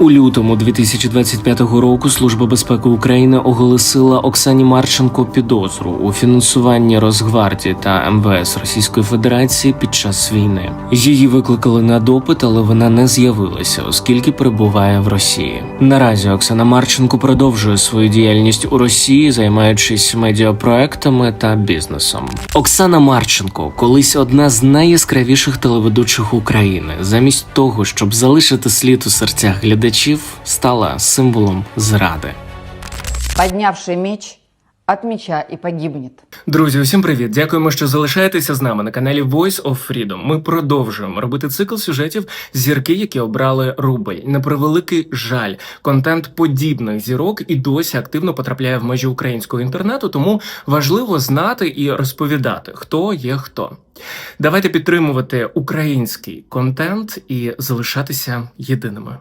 У лютому 2025 року Служба безпеки України оголосила Оксані Марченко підозру у фінансуванні Росгвардії та МВС Російської Федерації під час війни. Її викликали на допит, але вона не з'явилася, оскільки перебуває в Росії. Наразі Оксана Марченко продовжує свою діяльність у Росії, займаючись медіапроектами та бізнесом. Оксана Марченко, колись одна з найяскравіших телеведучих України, замість того, щоб залишити слід у серцях глядачів, стала символом зради. Поднявший меч от меча и погибнет. Друзі, усім привіт! Дякуємо, що залишаєтеся з нами на каналі Voice of Freedom. Ми продовжуємо робити цикл сюжетів зірки, які обрали рубль. На превеликий жаль, контент подібних зірок і досі активно потрапляє в межі українського інтернету, тому важливо знати і розповідати, хто є хто. Давайте підтримувати український контент і залишатися єдиними.